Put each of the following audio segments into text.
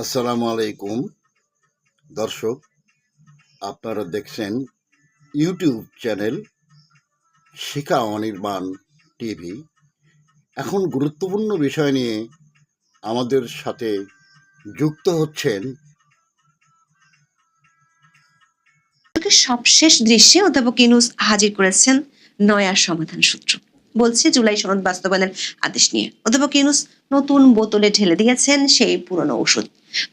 আসসালামু আলাইকুম। দর্শক, আপনারা দেখছেন YouTube channel Shikha Anirban TV. এখন গুরুত্বপূর্ণ বিষয় নিয়ে আমাদের সাথে যুক্ত হচ্ছেন সবশেষ দৃশ্যে অধ্যাপক ইনুস হাজির করেছেন নয়া সমাধান সূত্র। বলছে, জুলাই সনদ বাস্তবায়নের আদেশ নিয়ে। অধ্যাপক ইনুস নতুন বোতলে ঢেলে দিয়েছেন সেই পুরনো ওষুধ।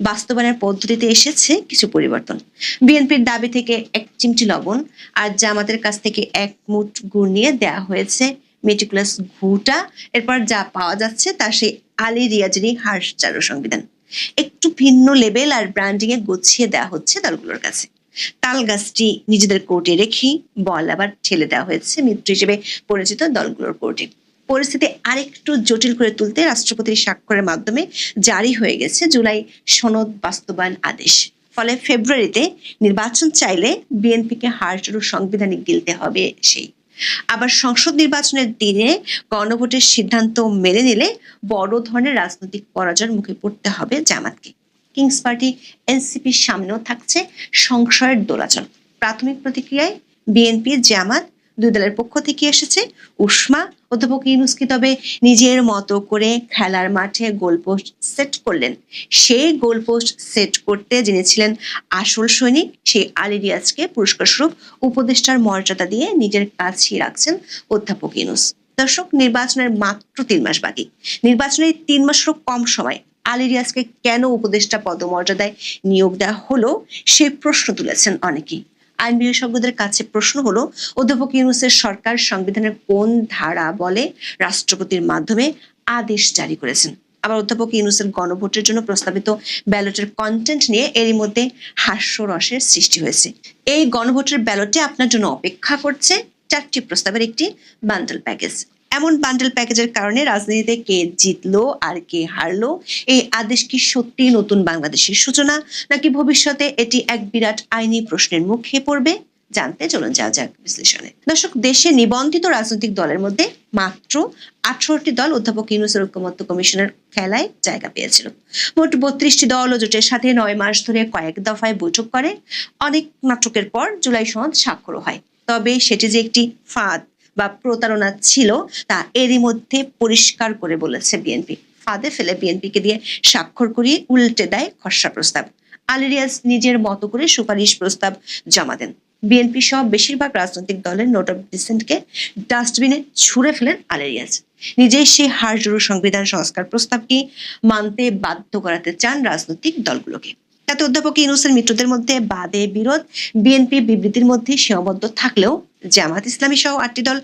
বাস্তবায়নের পদ্ধতিতে এসেছে কিছু পরিবর্তন। বিএনপির দাবি থেকে এক চিমটি লবণ আর জামাতের কাছ থেকে এক মুঠ গুড় নিয়ে দেয়া হয়েছে মেটিকুলাস ঘুটা। এরপর যা পাওয়া যাচ্ছে তা সেই আলী রিয়াজেরই হার্স চারু সংবিধান। একটু ভিন্ন লেভেল আর ব্র্যান্ডিং এ গুছিয়ে দেওয়া হচ্ছে দলগুলোর কাছে। তাল গাছটি নিজেদের কোর্টে রেখেই বল আবার ঠেলে দেওয়া হয়েছে মিত্র হিসেবে পরিচিত দলগুলোর কোর্টে। পরিস্থিতি আরেকটু জটিল করে তুলতে রাষ্ট্রপতির স্বাক্ষরের মাধ্যমে জারি হয়ে গেছে জুলাই সনদ বাস্তবায়ন আদেশ। ফলে ফেব্রুয়ারিতে নির্বাচন চাইলে বিএনপিকে হারজোর সাংবিধানিক গিলতে হবে সেই। আবার সংসদ নির্বাচনের দিনে গণভোটের সিদ্ধান্ত মেনে নিলে বড় ধরনের রাজনৈতিক পরাজয়ের মুখে পড়তে হবে জামাতকে। কিংস পার্টি, এনসিপির সামনেও থাকছে সংশয়ের দোলাচল। প্রাথমিক প্রতিক্রিয়ায় বিএনপি জামাত দুই দলের পক্ষ থেকে এসেছে। উষ্মা, অধ্যাপক ইউনুসকি তবে নিজের মতো করে খেলার মাঠে গোলপোস্ট সেট করলেন। সেই গোলপোস্ট সেট করতে যিনি ছিলেন আসল সৈনিক, সেই আলী রিয়াজকে পুরস্কার স্বরূপ উপদেষ্টার মর্যাদা দিয়ে নিজের কাছেই রাখছেন অধ্যাপক ইউনুস। দর্শক, নির্বাচনের মাত্র তিন মাস বাকি। নির্বাচনের তিন মাসেরও কম সময়। আলী রিয়াজকে কেন উপদেষ্টা পদমর্যাদায় নিয়োগ দেওয়া হলো, সে প্রশ্ন তুলেছেন অনেকেই। আইন বিশেষজ্ঞদের কাছে প্রশ্ন হলো, অধ্যাপক ইউনুসের সরকার সংবিধানের কোন ধারা বলে রাষ্ট্রপতির মাধ্যমে আদেশ জারি করেছেন? আবার অধ্যাপক ইউনুসের গণভোটের জন্য প্রস্তাবিত ব্যালটের কন্টেন্ট নিয়ে এরই মধ্যে হাস্যরসের সৃষ্টি হয়েছে। এই গণভোটের ব্যালটে আপনার জন্য অপেক্ষা করছে চারটি প্রস্তাবের একটি বান্ডেল প্যাকেজ এমন বান্ডেল প্যাকেজের কারণে রাজনীতিতে কে জিতলো আর কে হারলো? এই আদেশ কি সত্যি নতুন বাংলাদেশের সূচনা? নাকি ভবিষ্যতে এটি এক বিরাট আইনি প্রশ্নের মুখে পড়বে? জানতে চলুন যাওয়া যাক বিশ্লেষণে। দর্শক, দেশে নিবন্ধিত রাজনৈতিক দলের মধ্যে মাত্র আঠারোটি দল অধ্যাপক ইউনুসের ঐক্যমত্য কমিশনের খেলায় জায়গা পেয়েছিল। মোট বত্রিশটি দল ও জোটের সাথে নয় মাস ধরে কয়েক দফায় বৈঠক করে। অনেক নাটকের পর জুলাই সনদ স্বাক্ষর হয়। তবে সেটি যে একটি ফাঁদ বা প্রতারণা ছিল, তা এরই মধ্যে পরিষ্কার করে বলেছে বিএনপি। ফাঁদে ফেলে বিএনপিকে দিয়ে স্বাক্ষর করিয়ে উল্টে দেয় খসড়া প্রস্তাব। আলিরিয়াজ নিজের মতো করে সুপারিশ প্রস্তাব জমা দেন। বিএনপি সহ বেশিরভাগ রাজনৈতিক দলের নোট অফ ডিসেন্টকে ডাস্টবিনে ছুঁড়ে ফেলেন আলেরিয়াজ। নিজেই সেই হারজোড়ো সংবিধান সংস্কার প্রস্তাবকে মানতে বাধ্য করাতে চান রাজনৈতিক দলগুলোকে। তাতে অধ্যাপক ইউনুসের মিত্রদের মধ্যে বাদে বিরোধ, বিএনপি বিবৃতির মধ্যে সীমাবদ্ধ থাকলেও জামাত ইসলামী সহ আটটি দল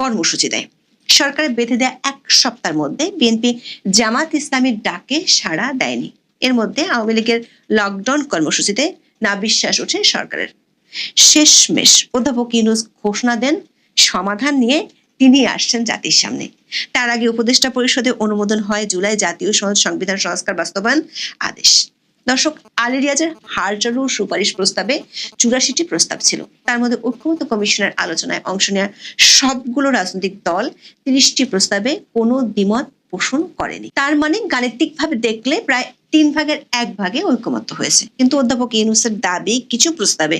কর্মসূচি দেয়। সরকারের বেঁধে দেয়া এক সপ্তাহের মধ্যে বিএনপি জামাত ইসলামীর ডাকে সাড়া দেয়নি। এর মধ্যে আওয়ামী লীগের লকডাউন কর্মসূচিতে না বিশ্বাস ওঠে সরকারের। শেষমেশ অধ্যাপক ইউনুস ঘোষণা দেন, সমাধান নিয়ে তিনি আসছেন জাতির সামনে। তার আগে উপদেষ্টা পরিষদে অনুমোদন হয় জুলাই জাতীয় সংবিধান সংস্কার বাস্তবায়ন আদেশ। দর্শক আলেরিয়াজের হারজারু সুপারিশ প্রস্তাবে চুরাশিটি প্রস্তাব ছিল। তার মধ্যে ঐক্যমত কমিশনের আলোচনায় অংশ নেওয়া সবগুলো রাজনৈতিক দল তিরিশটি প্রস্তাবে কোনো দ্বিমত পোষণ করেনি। তার মানে গাণিতিকভাবে দেখলে প্রায় তিন ভাগের এক ভাগে ঐক্যমত হয়েছে। কিন্তু অধ্যাপক ইউনুসের দাবি, কিছু প্রস্তাবে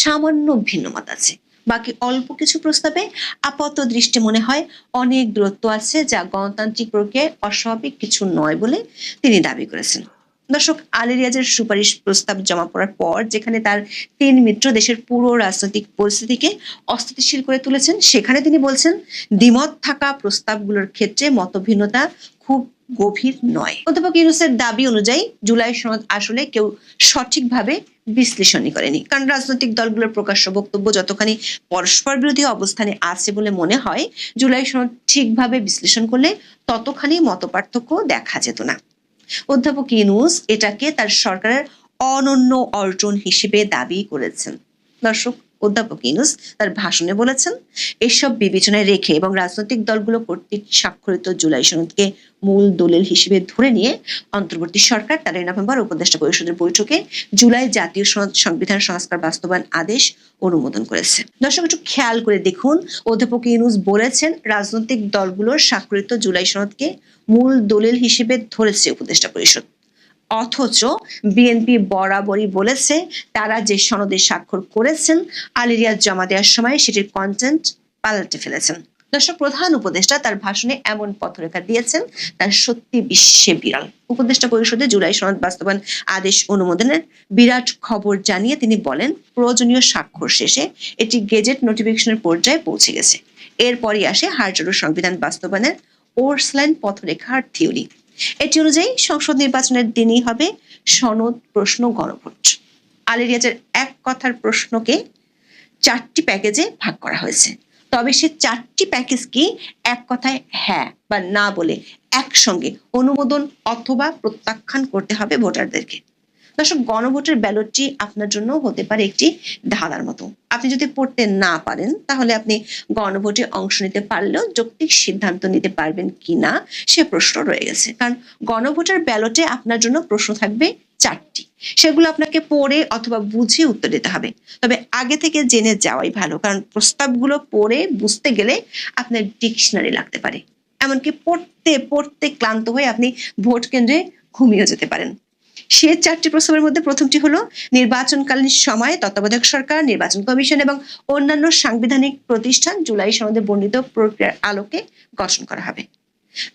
সামান্য ভিন্নমত আছে। বাকি অল্প কিছু প্রস্তাবে আপাত দৃষ্টি মনে হয় অনেক দূরত্ব আছে যা গণতান্ত্রিক প্রক্রিয়ায় অস্বাভাবিক কিছু নয় বলে তিনি দাবি করেছেন। দর্শক, আলী রিয়াজের সুপারিশ প্রস্তাব জমা পড়ার পর যেখানে তার তিন মিত্র দেশের পুরো রাজনৈতিক পরিস্থিতিকে অস্থিতিশীল করে তুলেছেন, সেখানে তিনি বলছেন, দ্বিমত থাকা প্রস্তাবগুলোর ক্ষেত্রে মতভিন্নতা খুব গভীর নয়। অধ্যাপক ইউনুসের দাবি অনুযায়ী জুলাই সনদ আসলে কেউ সঠিকভাবে বিশ্লেষণই করেনি। কারণ রাজনৈতিক দলগুলোর প্রকাশ্য বক্তব্য যতখানি পরস্পর বিরোধী অবস্থানে আছে বলে মনে হয়, জুলাই সনদ ঠিকভাবে বিশ্লেষণ করলে ততখানি মতপার্থক্য দেখা যেত না। অধ্যাপক ইনুস এটাকে তার সরকারের অনন্য অর্জন হিসেবে দাবি করেছেন। দর্শক অধ্যাপক ইউনুস তার ভাষণে বলেছেন, এসব বিবেচনায় রেখে এবং রাজনৈতিক দলগুলো কর্তৃক স্বাক্ষরিত জুলাই সনদকে মূল দলিল হিসেবে ধরে নিয়ে অন্তর্বর্তী সরকার তেরোই নভেম্বর উপদেষ্টা পরিষদের বৈঠকে জুলাই জাতীয় সনদ সংবিধান সংস্কার বাস্তবায়ন আদেশ অনুমোদন করেছে। দর্শক, একটু খেয়াল করে দেখুন, অধ্যাপক ইউনুস বলেছেন, রাজনৈতিক দলগুলোর স্বাক্ষরিত জুলাই সনদকে মূল দলিল হিসেবে ধরেছে উপদেষ্টা পরিষদ। অথচ বিএনপি বরাবরই বলেছে, তারা যে সনদে স্বাক্ষর করেছেন আলিরিয়াজ জমা দেওয়ার সময় সেটির কন্টেন্ট পাল্টে ফেলেছেন। দর্শক, প্রধান উপদেষ্টা তার ভাষণে এমন পথরেখা দিয়েছেন, তার সত্যি বিশ্বে বিরল। উপদেষ্টা পরিষদে জুলাই সনদ বাস্তবায়ন আদেশ অনুমোদনের বিরাট খবর জানিয়ে তিনি বলেন, প্রয়োজনীয় স্বাক্ষর শেষে এটি গেজেট নোটিফিকেশনের পর্যায়ে পৌঁছে গেছে। এরপরই আসে হারজোর সংবিধান বাস্তবায়নের ওর্সলাইন পথরেখার থিওরি এটি অনুযায়ী সংসদ নির্বাচনের দিনই হবে সনদ প্রশ্ন গণভোট। আলী রিয়াজের এক কথার প্রশ্নকে চারটি প্যাকেজে ভাগ করা হয়েছে। তবে সে চারটি প্যাকেজ কি এক কথায় হ্যাঁ বা না বলে একসঙ্গে অনুমোদন অথবা প্রত্যাখ্যান করতে হবে ভোটারদেরকে। দর্শক, গণভোটের ব্যালটটি আপনার জন্য হতে পারে একটি ধাঁধার মতো। আপনি যদি পড়তে না পারেন, তাহলে আপনি গণভোটে অংশ নিতে পারলেও যৌক্তিক সিদ্ধান্ত নিতে পারবেন কিনা, সে প্রশ্ন রয়ে গেছে। কারণ গণভোটের ব্যালটে আপনার জন্য প্রশ্ন থাকবে চারটি। সেগুলো আপনাকে পড়ে অথবা বুঝে উত্তর দিতে হবে। তবে আগে থেকে জেনে যাওয়াই ভালো, কারণ প্রস্তাবগুলো পড়ে বুঝতে গেলে আপনার ডিকশনারি লাগতে পারে। এমনকি পড়তে পড়তে ক্লান্ত হয়ে আপনি ভোট কেন্দ্রে ঘুমিয়ে যেতে পারেন। সে চারটি প্রস্তাবের মধ্যে প্রথমটি হলো নির্বাচনকালীন সময়ে তত্ত্বাবধায়ক সরকার, নির্বাচন কমিশন এবং অন্যান্য সাংবিধানিক প্রতিষ্ঠান জুলাই সনদে বর্ণিত প্রক্রিয়ার আলোকে গঠন করা হবে।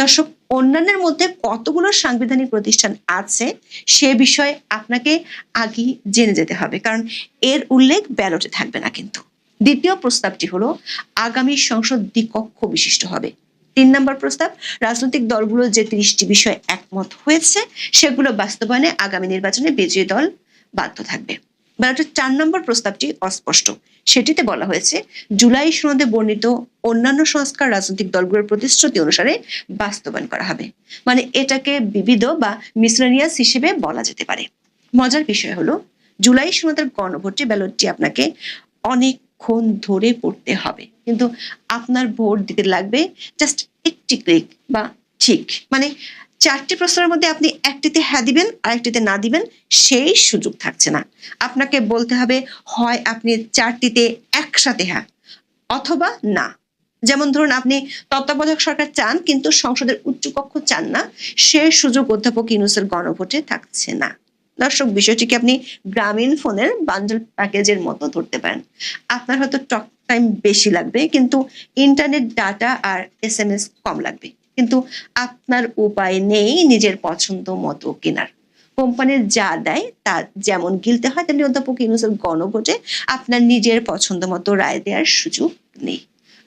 দর্শক, অন্যান্যের মধ্যে কতগুলো সাংবিধানিক প্রতিষ্ঠান আছে সে বিষয়ে আপনাকে আগে জেনে যেতে হবে, কারণ এর উল্লেখ ব্যালটে থাকবে না কিন্তু। দ্বিতীয় প্রস্তাবটি হলো, আগামী সংসদ দ্বিকক্ষ বিশিষ্ট হবে। তিন নম্বর প্রস্তাব, রাজনৈতিক দলগুলো যে তিরিশটি বিষয়ে একমত হয়েছে, সেগুলো বাস্তবায়নে আগামী নির্বাচনে বিজয়ী দল বাধ্য থাকবে। ব্যালটের চার নম্বর প্রস্তাবটি অস্পষ্ট। সেটিতে বলা হয়েছে, জুলাই সনদে বর্ণিত অন্যান্য সংস্কার রাজনৈতিক দলগুলোর প্রতিশ্রুতি অনুসারে বাস্তবায়ন করা হবে। মানে এটাকে বিবিধ বা মিসলেনিয়াস হিসেবে বলা যেতে পারে। মজার বিষয় হলো, জুলাই সনদের গণভোটে ব্যালটটি আপনাকে অনেকক্ষণ ধরে পড়তে হবে। কিন্তু আপনার ভোট দিতে লাগবে, জাস্ট একটি ক্লিক বা ঠিক। মানে চারটি প্রশ্নের মধ্যে আপনি একটিতে হ্যাঁ দিবেন আর একটিতে না দিবেন, সেই সুযোগ থাকছে না। আপনাকে বলতে হবে, হয় আপনি চারটিতে একসাথে হ্যাঁ অথবা না। যেমন ধরুন, আপনি তত্ত্বাবধায়ক সরকার চান, কিন্তু সংসদের উচ্চকক্ষ চান না, সে সুযোগ অধ্যাপক ইউনুসের গণভোটে থাকছে না। দর্শক, বিষয়টিকে আপনি গ্রামীণ ফোনের বান্ডেল প্যাকেজের মতো ধরতে পারেন। আপনার হয়তো টক টাইম বেশি লাগবে, কিন্তু ইন্টারনেট ডাটা আর এস এম এস কম লাগবে। কিন্তু আপনার উপায় নেই নিজের পছন্দ মতো কেনার। কোম্পানির যা দেয় তা যেমন গিলতে হয়, তেমনি অধ্যাপক ইউনুসের গণভোটে আপনার নিজের পছন্দ মতো রায় দেওয়ার সুযোগ নেই।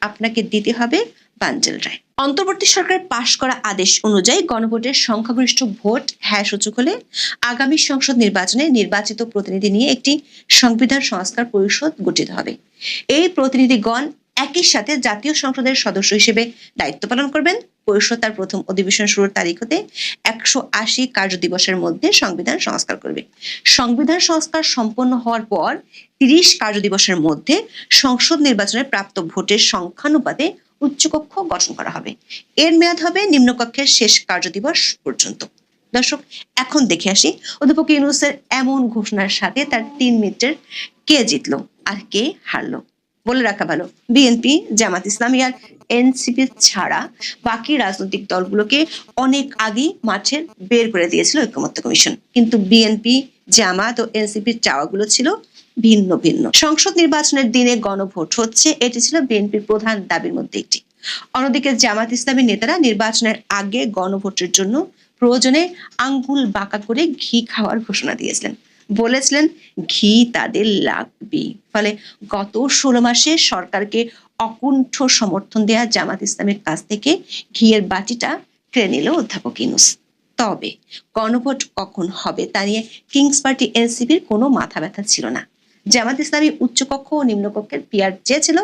আপনাকে দিতে হবে বাঞ্জেল রায়। অন্তর্বর্তী সরকার পাশ করা আদেশ অনুযায়ী গণভোটের সংখ্যাগরিষ্ঠ ভোট হ্যাঁ সূচক হলে আগামী সংসদ নির্বাচনে নির্বাচিত প্রতিনিধি নিয়ে একটি সংবিধান সংস্কার পরিষদ গঠিত হবে। এই প্রতিনিধিগণ একই সাথে জাতীয় সংসদের সদস্য হিসেবে দায়িত্ব পালন করবেন। পরিষদ তার প্রথম অধিবেশন শুরুর তারিখ হতে একশো আশি কার্য দিবসের মধ্যে সংবিধান সংস্কার করবে। সংবিধান সংস্কার সম্পন্ন হওয়ার পর তিরিশ কার্য দিবসের মধ্যে সংসদ নির্বাচনে প্রাপ্ত ভোটের সংখ্যানুপাতে উচ্চকক্ষ গঠন করা হবে। এর মেয়াদ হবে নিম্নকক্ষের শেষ কার্য দিবস পর্যন্ত। দর্শক, এখন দেখে আসি অধ্যাপক ইউনুসের এমন ঘোষণার সাথে তার তিন মিনিটের কে জিতলো আর কে হারলো। বলে রাখা ভালো, বিএনপি, জামাত ইসলামী আর এনসিপি ছাড়া বাকি রাজনৈতিক দলগুলোকে অনেক আগেই মাঠে বের করে দিয়েছিল ঐক্যমত্য কমিশন। কিন্তু বিএনপি, জামাত ও এনসিপির চাওয়াগুলো ছিল ভিন্ন ভিন্ন। সংসদ নির্বাচনের দিনে গণভোট হচ্ছে, এটি ছিল বিএনপির প্রধান দাবির মধ্যে একটি। অন্যদিকে জামাত ইসলামী নেতারা নির্বাচনের আগে গণভোটের জন্য প্রয়োজনে আঙ্গুল বাঁকা করে ঘি খাওয়ার ঘোষণা দিয়েছিলেন। বলেছিলেন, ঘি তাদের লাগবে। ফলে গত ষোলো মাসে সরকারকে অকুণ্ঠ সমর্থন দেয়া জামাত ইসলামের কাছ থেকে ঘিয়ের বাটিটা কেড়ে নিল অধ্যাপক ইনুস তবে গণভোট কখন হবে তা নিয়ে কিংস পার্টি এনসিপির কোনো মাথা ব্যথা ছিল না। জামাত ইসলামী উচ্চকক্ষ ও নিম্নকক্ষের পিয়ার চেয়েছিল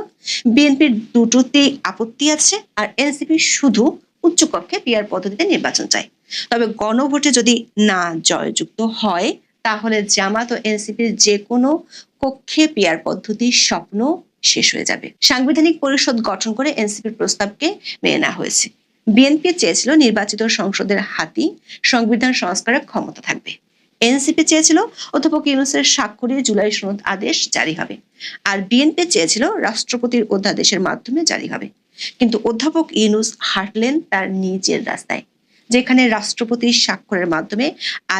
বিএনপির দুটোতেই আপত্তি আছে আর এনসিপি শুধু উচ্চকক্ষে পিয়ার পদ্ধতিতে নির্বাচন চায়। তবে গণভোটে যদি না জয়যুক্ত হয়, তাহলে জামাত ও এনসিপির যে কোনো কক্ষে পিয়ার পদ্ধতির স্বপ্ন শেষ হয়ে যাবে। সাংবিধানিক পরিষদ গঠন করে এনসিপির প্রস্তাবকে মেনে নেওয়া হয়েছে। বিএনপি চেয়েছিল নির্বাচিত সংসদের হাতি, সংবিধান সংস্কারের ক্ষমতা থাকবে। এনসিপি চেয়েছিল অধ্যাপক ইউনুসের স্বাক্ষরে জুলাই সনদ আদেশ জারি হবে। আর বিএনপি চেয়েছিল রাষ্ট্রপতির অধ্যাদেশের মাধ্যমে জারি হবে। কিন্তু অধ্যাপক ইউনুস হাঁটলেন তার নিজের রাস্তায়, যেখানে রাষ্ট্রপতির স্বাক্ষরের মাধ্যমে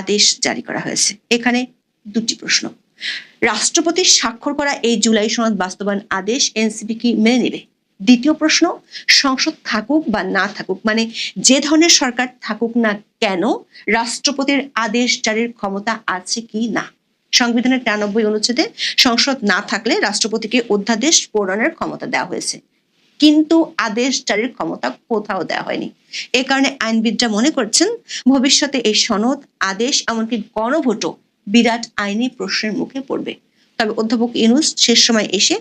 আদেশ জারি করা হয়েছে। এখানে দুটি প্রশ্ন। রাষ্ট্রপতির স্বাক্ষর করা এই জুলাই সনদ বাস্তবায়ন আদেশ এনসিপি কি মেনে নেবে? দ্বিতীয় প্রশ্ন, সংসদ থাকুক বা না থাকুক মানে যে ধরনের সরকার থাকুক না কেন, রাষ্ট্রপতির আদেশ জারির ক্ষমতা আছে কি না? সংবিধানের তিরানব্বই অনুচ্ছেদে সংসদ না থাকলে রাষ্ট্রপতিকে অধ্যাদেশ প্রণয়নের ক্ষমতা দেওয়া হয়েছে। কিন্তু আদেশ জারির ক্ষমতা কোথাও দেওয়া হয়নি। এ কারণে আইনবিদরা মনে করছেন, ভবিষ্যতে এই সনদ, আদেশ, এমনকি গণভোটও বিরাট আইনি প্রশ্নের মুখে পড়বে। তবে অধ্যাপক ইউনুস শেষ সময় এসে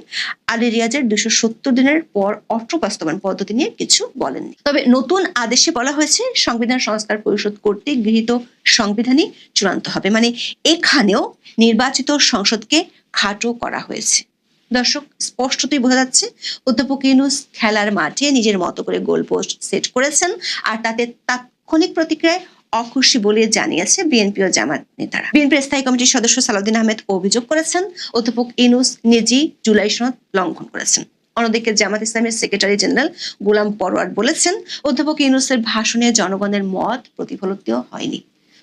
আলী রিয়াজের দুশো সত্তর দিনের পর অর্থ বাস্তবায়ন পদ্ধতি নিয়ে কিছু বলেননি। তবে নতুন আদেশে বলা হয়েছে, সংবিধান সংস্কার পরিষদ কর্তৃক গৃহীত সংবিধানই চূড়ান্ত হবে। মানে এখানেও নির্বাচিত সংসদকে খাটো করা হয়েছে। দর্শক, স্পষ্টতই বোঝা যাচ্ছে, অধ্যাপক ইউনুস খেলার মাঠে নিজের মতো করে গোল পোস্ট সেট করেছেন আর তাতে তাৎক্ষণিক প্রতিক্রিয়ায় অখুশি বলে জানিয়েছে বিএনপি ও জামাত নেতারা। বিএনপির স্থায়ী কমিটির সদস্য সালাউদ্দিন আহমেদ অভিযোগ করেছেন, অধ্যাপক ইনুস নিজেই জুলাই সনদ লঙ্ঘন করেছেন। অন্যদিকে জামাত ইসলামের সেক্রেটারি জেনারেল গোলাম পরোয়ার বলেছেন, অধ্যাপক ইনুসের ভাষণে জনগণের মত প্রতিফলিত হয়নি।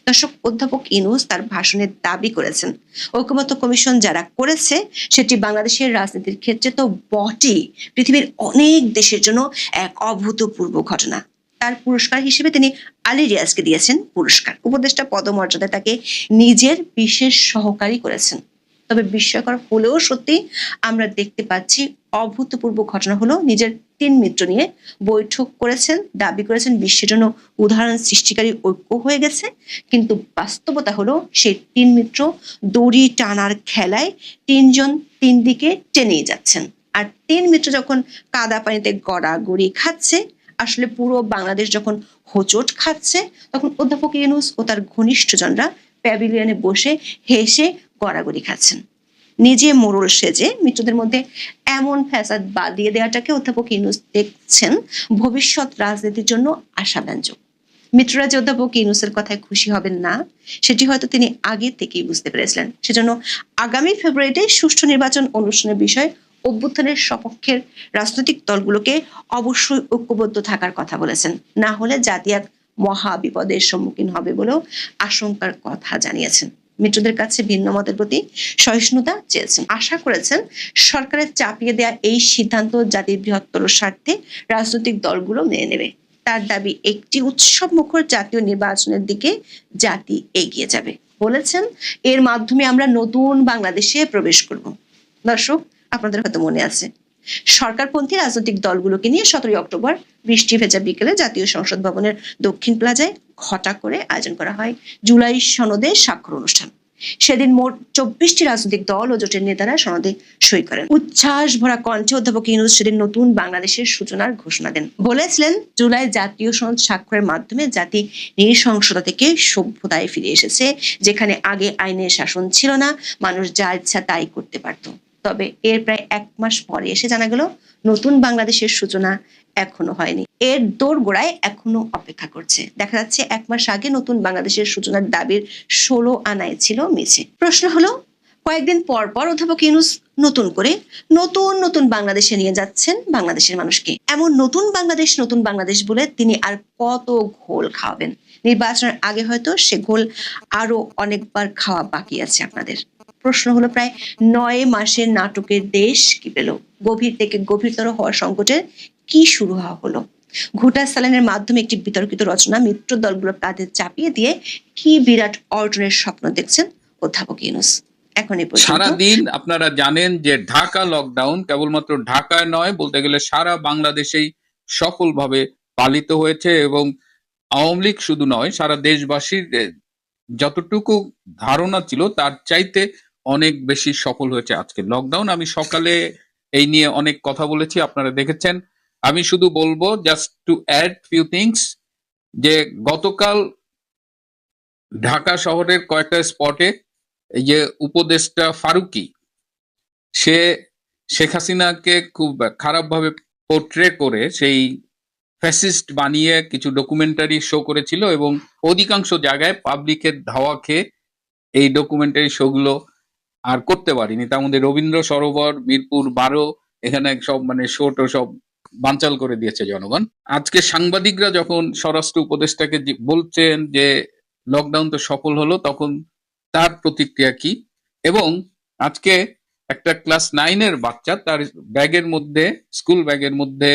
দর্শক, অধ্যাপক ইনুস তার ভাষণে দাবি করেছেন ঐক্যমত কমিশন যারা করেছে, সেটি বাংলাদেশের রাজনীতির ক্ষেত্রে তো বটেই। পৃথিবীর অনেক দেশের জন্য এক অভূতপূর্ব ঘটনা। তার পুরস্কার হিসেবে তিনি আলী রিয়াজকে দিয়েছেন পুরস্কার। উপদেষ্টা পদমর্যাদায় তাকে নিজের বিশেষ সহকারী করেছেন। তবে বিস্ময়কর হলেও সত্যি আমরা দেখতে পাচ্ছি অভূতপূর্ব ঘটনা হলো নিজের তিন মিত্র নিয়ে বৈঠক করেছেন, দাবি করেছেন, বিশ্বের জন্য উদাহরণ সৃষ্টিকারী ঐক্য হয়ে গেছে। কিন্তু বাস্তবতা হলো সেই তিন মিত্র দড়ি টানার খেলায় তিনজন তিন দিকে টেনেই যাচ্ছেন। আর তিন মিত্র যখন কাদা পানিতে গড়াগড়ি খাচ্ছে আসলে পুরো বাংলাদেশ যখন হোঁচট খাচ্ছে, তখন অধ্যাপক ইউনুস ও তার ঘনিষ্ঠজনরা প্যাভিলিয়নে বসে হেসে গড়াগড়ি খাচ্ছেন। নিজে মোড়ল সেজে মিত্রদের মধ্যে এমন ফ্যাসাদ বাদিয়ে দেওয়াটাকে অধ্যাপক ইউনুস দেখছেন ভবিষ্যৎ রাজনীতির জন্য আশাব্যঞ্জক। মিত্ররা যে অধ্যাপক ইউনুসের কথায় খুশি হবেন না, সেটি হয়তো তিনি আগে থেকেই বুঝতে পেরেছিলেন। সেজন্য আগামী ফেব্রুয়ারিতে সুষ্ঠু নির্বাচন অনুষ্ঠানের বিষয়ে অভ্যুত্থানের সপক্ষের রাজনৈতিক দলগুলোকে অবশ্যই ঐক্যবদ্ধ থাকার কথা বলেছেন। না হলে জাতি এক মহা বিপদের সম্মুখীন হবে বলেও আশঙ্কার কথা জানিয়েছেন। মিত্রদের কাছে ভিন্ন মতের প্রতি সহিষ্ণুতা চেয়েছেন। আশা করেছেন সরকারের চাপিয়ে দেয়া এই সিদ্ধান্ত জাতির বৃহত্তর স্বার্থে রাজনৈতিক দলগুলো মেনে নেবে। তার দাবি, একটি উৎসব মুখর জাতীয় নির্বাচনের দিকে জাতি এগিয়ে যাবে। বলেছেন, এর মাধ্যমে আমরা নতুন বাংলাদেশে প্রবেশ করব। দর্শক আপনাদের হয়তো মনে আছে। সরকারপন্থী রাজনৈতিক দলগুলোকে নিয়ে সতেরোই অক্টোবর বৃষ্টি ভেজা বিকেলে জাতীয় সংসদ ভবনের দক্ষিণ প্লাজায় ঘটা করে আয়োজন করা হয় জুলাই সনদে স্বাক্ষর অনুষ্ঠান। সেদিন মোট চব্বিশটি রাজনৈতিক দল ও জোটের নেতারা সনদে সই করেন। উচ্ছ্বাস ভরা কণ্ঠে অধ্যাপক ইউনুস সেদিন নতুন বাংলাদেশের সূচনার ঘোষণা দেন। বলেছিলেন, জুলাই জাতীয় সনদ স্বাক্ষরের মাধ্যমে জাতি নৃশংসতা থেকে সভ্যতায় ফিরে এসেছে, যেখানে আগে আইনের শাসন ছিল না, মানুষ যা ইচ্ছা তাই করতে পারত। তবে এর প্রায় এক মাস পরে এসে জানা গেল নতুন বাংলাদেশের সূচনা এখনও হয়নি। এর দোরগোড়ায় এখনও অপেক্ষা করছে। দেখা যাচ্ছে এক মাস আগে নতুন বাংলাদেশের সূচনার দাবির ষোলো আনায় ছিল মিছে প্রশ্ন হলো, কয়েকদিন পর পর অধ্যাপক ইউনুস নতুন করে নতুন নতুন বাংলাদেশে নিয়ে যাচ্ছেন বাংলাদেশের মানুষকে। এমন নতুন বাংলাদেশ নতুন বাংলাদেশ বলে তিনি আর কত ঘোল খাওয়াবেন? নির্বাচনের আগে হয়তো সে ঘোল আরও অনেকবার খাওয়া বাকি আছে আপনাদের। প্রশ্ন হলো প্রায় নয় মাসের নাটকের দেশ কি পেল? গভীর থেকে গভীরতর হওয়ার সংকটের কি শুরু হওয়া হলো? ঘুটা সালানের মাধ্যমে একটি বিতর্কিত রচনা মিত্র দলগুলো তাদের চাপিয়ে দিয়ে কি বিরাট অর্জনের স্বপ্ন দেখছেন অধ্যাপক ইউনুস? এখন সারাদিন আপনারা জানেন যে ঢাকা লকডাউন কেবলমাত্র ঢাকায় নয়, বলতে গেলে সারা বাংলাদেশেই সফলভাবে পালিত হয়েছে এবং আওয়ামী লীগ শুধু নয়, সারা দেশবাসীর যতটুকু ধারণা ছিল, তার চাইতে অনেক বেশি সফল হয়েছে আজকে। লকডাউন আমি সকালে এই নিয়ে অনেক কথা বলেছি, আপনারা দেখেছেন। আমি শুধু বলব just to add few things যে গতকাল ঢাকা শহরের কয়েকটা স্পটে এই যে উপদেষ্টা ফারুকি, সে শেখ হাসিনাকে খুব খারাপভাবে পোর্ট্রে করে, সেই ফ্যাসিস্ট বানিয়ে কিছু ডকুমেন্টারি শো করেছিল এবং অধিকাংশ জায়গায় পাবলিকের ধাওয়া খেয়ে এই ডকুমেন্টারি শোগুলো আর করতে পারিনি। তার মধ্যে রবীন্দ্র সরোবর, মিরপুর বারো, এখানে সব মানে শোট সব বানচাল করে দিয়েছে জনগণ। আজকে সাংবাদিকরা যখন স্বরাষ্ট্র উপদেষ্টাকে বলছেন যে লকডাউন তো সফল হলো, তখন তার প্রতিক্রিয়া কি? এবং আজকে একটা ক্লাস নাইনের বাচ্চা, তার ব্যাগের মধ্যে স্কুল ব্যাগের মধ্যে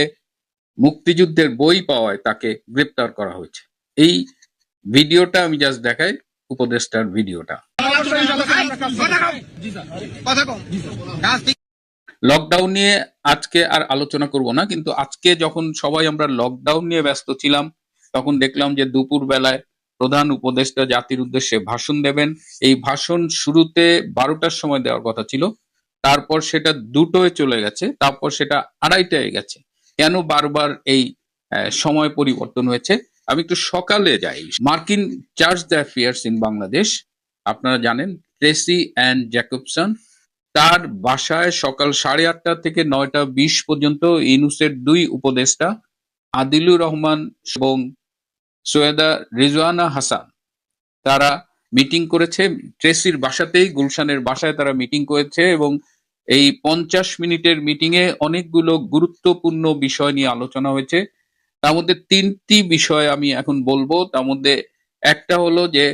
মুক্তিযুদ্ধের বই পাওয়ায় তাকে গ্রেপ্তার করা হয়েছে। এই ভিডিওটা আমি জাস্ট দেখাই, উপদেষ্টার ভিডিওটা। লকডাউন নিয়ে আজকে আর আলোচনা করব না, কিন্তু আজকে যখন সবাই আমরা লকডাউন নিয়ে ব্যস্ত ছিলাম, তখন দেখলাম যে দুপুর বেলায় প্রধান উপদেষ্টা জাতির উদ্দেশ্যে ভাষণ দেবেন। এই ভাষণ শুরুতে বারোটার সময় দেওয়ার কথা ছিল, তারপর সেটা দুটোয় চলে গেছে, তারপর সেটা আড়াইটায় গেছে। কেন বারবার এই সময় পরিবর্তন হয়েছে? আমি একটু সকালে যাই। মার্কিন charge the affairs in Bangladesh আপনারা জানেন, ট্রেসি অ্যান্ড জ্যাকবসন, তার বাসায় সকাল সাড়ে আটটা থেকে নয়টা বিশ পর্যন্ত ইনুসের দুই উপদেষ্টা, আদিলুর রহমান এবং সৈয়দা রিজওয়ানা হাসান, তারা মিটিং করেছে। ট্রেসির বাসাতেই, গুলশানের বাসায় তারা মিটিং করেছে এবং এই পঞ্চাশ মিনিটের মিটিং এ অনেকগুলো গুরুত্বপূর্ণ বিষয় নিয়ে আলোচনা হয়েছে। তার মধ্যে তিনটি বিষয় আমি এখন বলব। তার মধ্যে একটা হলো যে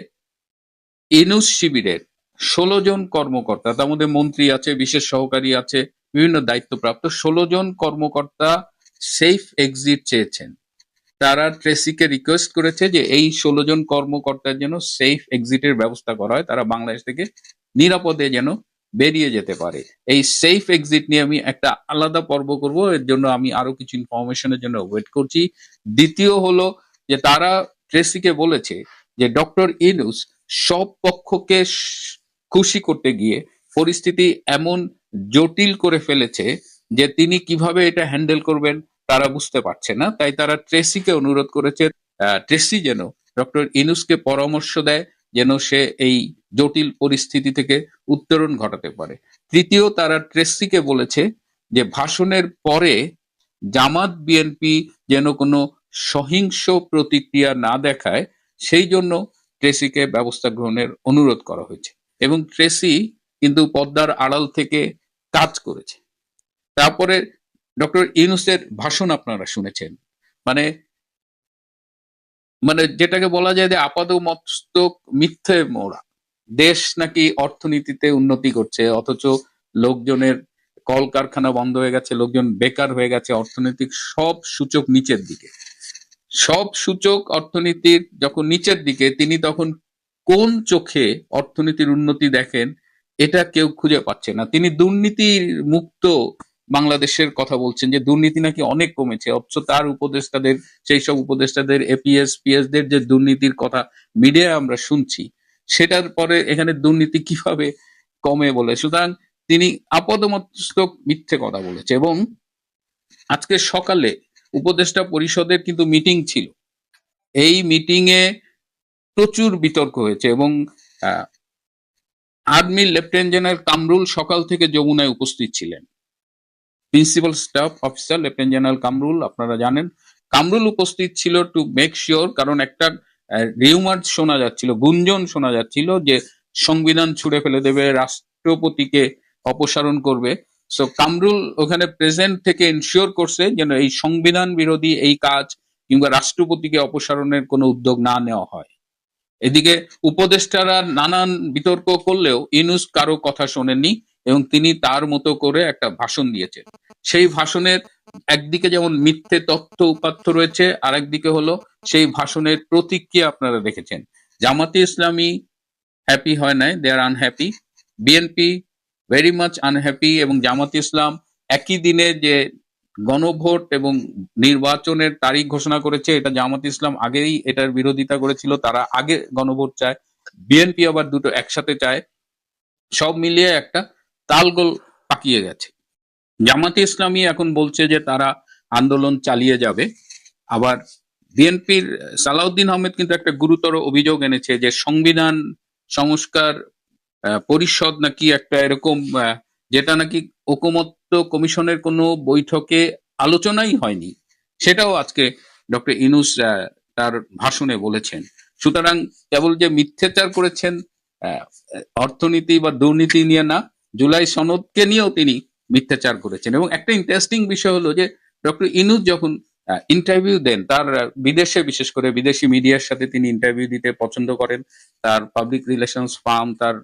ইনুস শিবিরের ষোলো জন কর্মকর্তা, তার মধ্যে মন্ত্রী আছে, বিশেষ সহকারী আছে, বিভিন্ন দায়িত্বপ্রাপ্ত ষোলো জন কর্মকর্তা সেফ এক্সিট চেয়েছেন। তারা ট্রেসিকে রিকোয়েস্ট করেছে যে এই ষোলো জন কর্মকর্তার যেন সেফ এক্সিটের ব্যবস্থা করা হয়, তারা বাংলাদেশ থেকে নিরাপদে যেন বেরিয়ে যেতে পারে। এই সেফ এক্সিট নিয়ে আমি একটা আলাদা পর্ব করব, এর জন্য আমি আরও কিছু ইনফরমেশনের জন্য ওয়েট করছি। দ্বিতীয় হলো যে তারা ট্রেসিকে বলেছে যে ডক্টর ইনুস সব পক্ষকে খুশি করতে গিয়ে পরিস্থিতি এমন জটিল করে ফেলেছে যে তিনি কীভাবে এটা হ্যান্ডেল করবেন তারা বুঝতে পারছে না। তাই তারা ট্রেসিকে অনুরোধ করেছে ট্রেসি যেন ডক্টর ইনুসকে পরামর্শ দেয় যেন সে এই জটিল পরিস্থিতি থেকে উত্তরণ ঘটাতে পারে। তৃতীয়, তারা ট্রেসিকে বলেছে যে ভাষণের পরে জামাত বিএনপি যেন কোনো সহিংস প্রতিক্রিয়া না দেখায়, সেই জন্য ট্রেসিকে ব্যবস্থা গ্রহণের অনুরোধ করা হয়েছে এবং ট্রেসি কিন্তু পদ্মার আড়াল থেকে কাজ করেছে। তারপরে ডক্টর ইউনুসের ভাষণ আপনারা শুনেছেন। মানে মানে যেটাকে বলা যায় যে আপাদ মস্তক মিথ্যে মোড়া। দেশ নাকি অর্থনীতিতে উন্নতি করছে, অথচ লোকজনের কলকারখানা বন্ধ হয়ে গেছে, লোকজন বেকার হয়ে গেছে, অর্থনৈতিক সব সূচক নিচের দিকে। সব সূচক অর্থনীতির যখন নিচের দিকে, তিনি তখন কোন চোখে অর্থনীতির উন্নতি দেখেন, এটা কেউ খুঁজে পাচ্ছে না। তিনি দুর্নীতির মুক্ত বাংলাদেশের কথা বলছেন যে দুর্নীতি নাকি অনেক কমেছে। অথচ তার উপদেষ্টাদের, সেই সব উপদেষ্টাদের এপিএস পিএস দের যে দুর্নীতির কথা মিডিয়ায় আমরা শুনছি, সেটার পরে এখানে দুর্নীতি কীভাবে কমে বলে। সুতরাং তিনি আপাদমস্তক মিথ্যে কথা বলেছে এবং আজকে সকালে উপদেষ্টা পরিষদের কিন্তু মিটিং ছিল। এই মিটিং এ প্রচুর বিতর্ক হয়েছে এবং আর্মি লেফটেন্যান্ট জেনারেল কামরুল সকাল থেকে যমুনায় উপস্থিত ছিলেন। Principal staff officer lieutenant general Kamrul, আপনারা জানেন। কামরুল উপস্থিত ছিল টু মেক শিওর, কারণ একটা রিউমার শোনা যাচ্ছিল, গুঞ্জন শোনা যাচ্ছিল যে সংবিধান ছুড়ে ফেলে দেবে, রাষ্ট্রপতিকে অপসারণ করবে। সো কামরুল ওখানে প্রেজেন্ট থেকে ইনশিওর করছে যেন এই সংবিধান বিরোধী এই কাজ কিংবা রাষ্ট্রপতিকে অপসারণের কোনো উদ্যোগ না নেওয়া হয়। এদিকে উপদেষ্টারা নানান বিতর্ক করলেও ইনুস কারও কথা শোনেননি এবং তিনি তার মতো করে একটা ভাষণ দিয়েছেন। সেই ভাষণের একদিকে যেমন মিথ্যে তথ্য উপাত্য রয়েছে আর একদিকে হলো সেই ভাষণের প্রতিক্রিয়া আপনারা দেখেছেন। জামাতে ইসলামী হ্যাপি হয় নাই they are unhappy BNP very much unhappy এবং জামাত ইসলাম একই দিনে যে গণভোট এবং নির্বাচনের তারিখ ঘোষণা করেছে, এটা জামাত ইসলাম আগেই এটার বিরোধিতা করেছিল, তারা আগে গণভোট চায়, বিএনপি আবার দুটো একসাথে চায়, সব মিলিয়ে একটা তালগোল পাকিয়ে গেছে। জামাতে ইসলামী এখন বলছে যে তারা আন্দোলন চালিয়ে যাবে। আবার বিএনপির সালাউদ্দিন আহমেদ কিন্তু একটা গুরুতর অভিযোগ এনেছে যে সংবিধান সংস্কার পরিষদ নাকি একটা এরকম যেটা নাকি ঐকমত্য কমিশনের কোনো বৈঠকে আলোচনাই হয়নি। সেটাও আজকে ডক্টর ইনুস তার ভাষণে বলেছেন। সুতরাং কেবল যে মিথ্যাচার করেছেন অর্থনীতি বা দুর্নীতি নিয়ে না, জুলাই সনদকে নিয়েও তিনি মিথ্যাচার করেছেন। এবং একটা ইন্টারেস্টিং বিষয় হলো যে ডক্টর ইনুস যখন ইন্টারভিউ দেন, তার বিদেশে বিশেষ করে বিদেশি মিডিয়ার সাথে তিনি ইন্টারভিউ দিতে পছন্দ করেন। তার পাবলিক রিলেশনস ফার্ম তার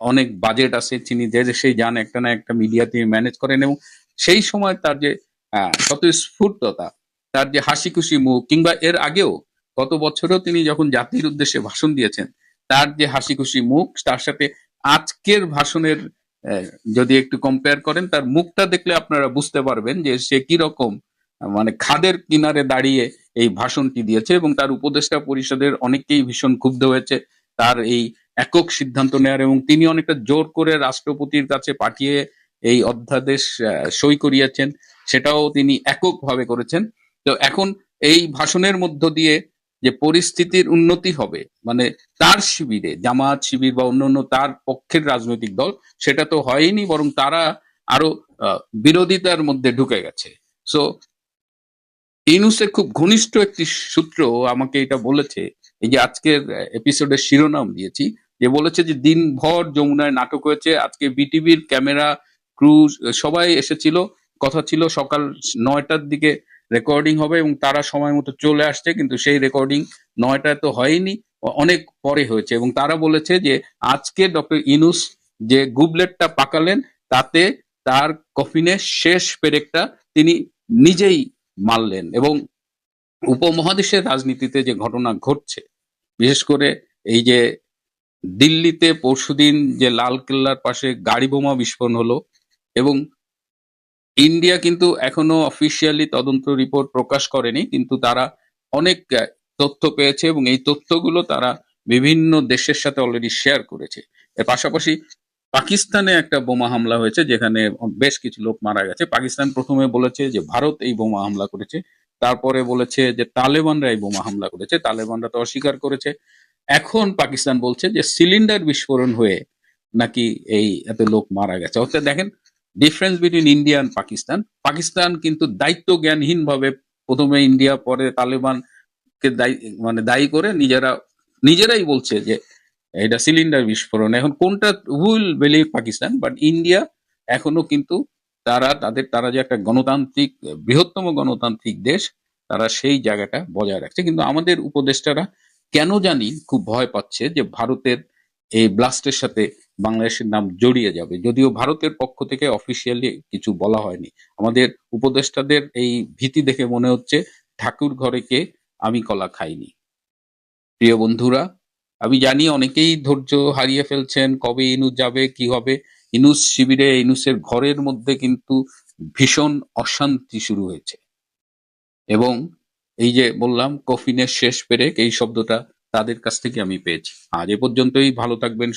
অনেক বাজেট আছে তিনি যে দেশেই যান একটা না একটা মিডিয়া তিনি ম্যানেজ করেন এবং সেই সময় তার যে আহ, স্বতঃস্ফূর্ততা তার যে হাসি খুশি মুখ কিংবা এর আগেও গত বছরও তিনি যখন জাতির উদ্দেশ্যে ভাষণ দিয়েছেন তার যে হাসি খুশি মুখ তার সাথে আজকের ভাষণের যদি একটু কম্পেয়ার করেন তার মুখটা দেখলে আপনারা বুঝতে পারবেন যে সে কি রকম মানে খাদের কিনারে দাঁড়িয়ে এই ভাষণটি দিয়েছে এবং তার উপদেষ্টা পরিষদের অনেকেই ভীষণ ক্ষুব্ধ হয়েছে। তার এই একক সিদ্ধান্ত নেওয়ার এবং তিনি অনেকটা জোর করে রাষ্ট্রপতির কাছে পাঠিয়ে এই অধ্যাদেশ সই করিয়েছেন, সেটাও তিনি এককভাবে করেছেন। তো এখন এই ভাষণের মধ্য দিয়ে যে পরিস্থিতির উন্নতি হবে মানে তার শিবিরে জামাত শিবির বা অন্যান্য তার পক্ষের রাজনৈতিক দল, সেটা তো হয়নি, বরং তারা আরও বিরোধিতার মধ্যে ঢুকে গেছে। সো ইউনুসের খুব ঘনিষ্ঠ একটি সূত্র আমাকে এটা বলেছে, এই যে আজকের এপিসোডের শিরোনাম দিয়েছি যে বলেছে যে দিনভর যমুনায় নাটক হয়েছে। আজকে বিটিভির ক্যামেরা, ক্রু, সবাই এসেছিল। কথা ছিল সকাল নয়টার দিকে রেকর্ডিং হবে এবং তারা সময় মতো চলে আসছে, কিন্তু সেই রেকর্ডিং নয়টায় তো হয়নি, অনেক পরে হয়েছে। এবং তারা বলেছে যে আজকে ডক্টর ইনুস যে গুবলেটটা পাকালেন, তাতে তার কফিনের শেষ পেরেকটা তিনি নিজেই মারলেন এবং উপমহাদেশের রাজনীতিতে যে ঘটনা ঘটছে, বিশেষ করে এই যে দিল্লিতে পরশুদিন যে লাল কেল্লার পাশে গাড়ি বোমা বিস্ফোরণ হলো এবং ইন্ডিয়া কিন্তু এখনও অফিসিয়ালি তদন্ত রিপোর্ট প্রকাশ করেনি, কিন্তু তারা অনেক তথ্য পেয়েছে এবং এই তথ্যগুলো তারা বিভিন্ন দেশের সাথে অলরেডি শেয়ার করেছে। এর পাশাপাশি পাকিস্তানে একটা বোমা হামলা হয়েছে যেখানে বেশ কিছু লোক মারা গেছে। পাকিস্তান প্রথমে বলেছে যে ভারত এই বোমা হামলা করেছে, তারপরে বলেছে যে তালেবানরা এই বোমা হামলা করেছে। তালেবানরা তো অস্বীকার করেছে। এখন পাকিস্তান বলছে যে সিলিন্ডার বিস্ফোরণ হয়ে নাকি এই এত লোক মারা গেছে। অর্থাৎ দেখেন difference between India and Pakistan Pakistan কিন্তু দায়িত্ব জ্ঞানহীন ভাবে প্রথমে ইন্ডিয়া পরে তালেবানকে দায়ী মানে দায়ী করে নিজেরা, নিজেরাই বলছে যে এটা সিলিন্ডার বিস্ফোরণ। এখন কোনটা will believe Pakistan? But India এখনও কিন্তু তারা, তাদের, তারা যে একটা গণতান্ত্রিক, বৃহত্তম গণতান্ত্রিক দেশ, তারা সেই জায়গাটা বজায় রাখছে। কিন্তু আমাদের উপদেষ্টারা কেন জানি খুব ভয় পাচ্ছে যে ভারতের এই ব্লাস্টের সাথে বাংলাদেশের নাম জড়িয়ে যাবে। যদিও ভারতের পক্ষ থেকে অফিসিয়ালি কিছু বলা হয়নি। আমাদের উপদেষ্টাদের এই ভীতি দেখে মনে হচ্ছে ঠাকুর ঘরে কে আমি কলা খাইনি। প্রিয় বন্ধুরা, আমি জানি অনেকেই ধৈর্য হারিয়ে ফেলছেন কবে ইনুস যাবে, কি হবে। ইনুস শিবিরে, ইনুসের ঘরের মধ্যে কিন্তু ভীষণ অশান্তি শুরু হয়েছে। এবং এই যে বললাম, কফিনের শেষ পেরেক, এই শব্দটা তাদের কাছ থেকে আমি পেয়েছি। আজ এ পর্যন্তই, ভালো থাকবেন